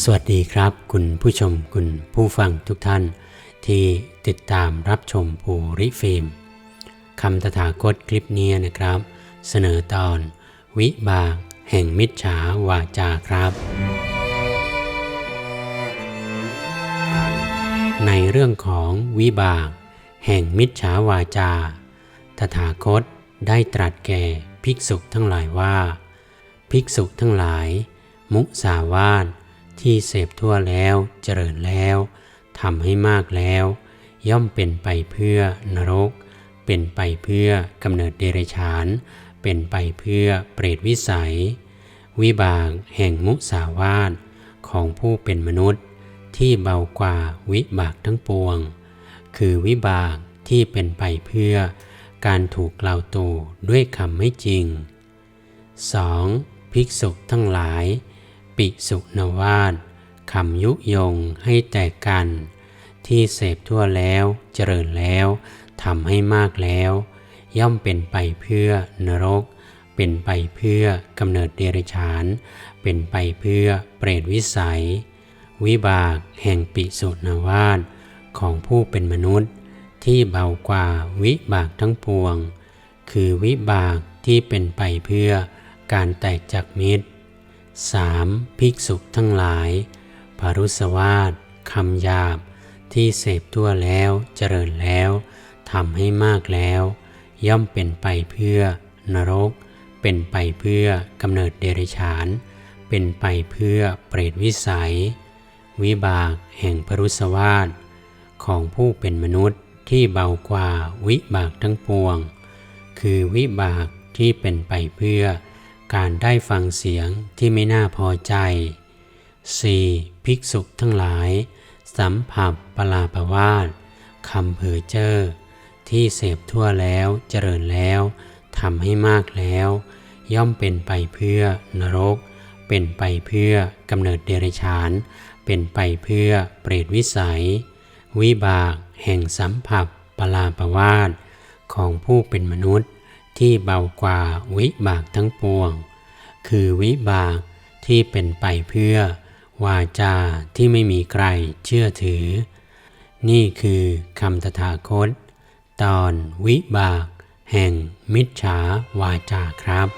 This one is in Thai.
สวัสดีครับ คุณผู้ชมคุณผู้ฟังทุกท่าน ที่ติดตามรับชมภูริฟิล์มคำตถาคตคลิปนี้นะครับ เสนอตอน วิบากแห่งมิจฉาวาจาครับ ในเรื่องของวิบาก แห่งมิจฉาวาจา ตถาคตได้ตรัสแก่ภิกษุทั้งหลายว่า ภิกษุทั้งหลาย มุสาวาท ที่เสพทั่วแล้วเจริญแล้วทำให้มากแล้ว ย่อมเป็นไปเพื่อนรก เป็นไปเพื่อกำเนิดเดรัจฉาน เป็นไปเพื่อเปรตวิสัย วิบากแห่งมุสาวาทของผู้เป็นมนุษย์ที่เบากว่าวิบากทั้งปวง คือวิบากที่เป็นไปเพื่อการถูกกล่าวตูด้วยคำไม่จริง 2. ภิกษุทั้งหลาย ปิสุนวาสคำยุยงให้แตกกัน ที่เสพทั่วแล้วเจริญแล้วทำให้มากแล้ว ย่อมเป็นไปเพื่อนรก เป็นไปเพื่อกำเนิดเดรัจฉาน เป็นไปเพื่อเปรตวิสัย วิบากแห่งปิสุนวาสของผู้เป็นมนุษย์ ที่เบากว่าวิบากทั้งปวง คือวิบากที่เป็นไปเพื่อการแตกจากมิตร 3. ภิกษุทั้งหลายภารุสวาสคำหยาบ ที่เสพทั่วแล้วเจริญแล้วทำให้มากแล้ว ย่อมเป็นไปเพื่อนรก เป็นไปเพื่อกำเนิดเดรัจฉาน เป็นไปเพื่อเปรตวิสัย วิบากแห่งพรุสวาสของผู้เป็นมนุษย์ที่เบากว่าวิบากทั้งปวง คือวิบากที่เป็นไปเพื่อ การได้ฟังเสียงที่ไม่น่าพอใจ 4. ภิกษุทั้งหลาย สัมผัสปลาปวาสคำเผอเจอ้อที่เสพทั่วแล้วเจริญแล้วทำให้มากแล้ว ย่อมเป็นไปเพื่อนรก เป็นไปเพื่อกำเนิดเดรัจฉาน เป็นไปเพื่อเปรตวิสัย วิบากแห่งสัมผัสปลาปวาสของผู้เป็นมนุษย์ ที่เบากว่าวิบากทั้งปวง คือวิบากที่เป็นไปเพื่อ วาจาที่ไม่มีใครเชื่อถือ นี่คือคำตถาคต ตอนวิบาก แห่งมิจฉาวาจาครับ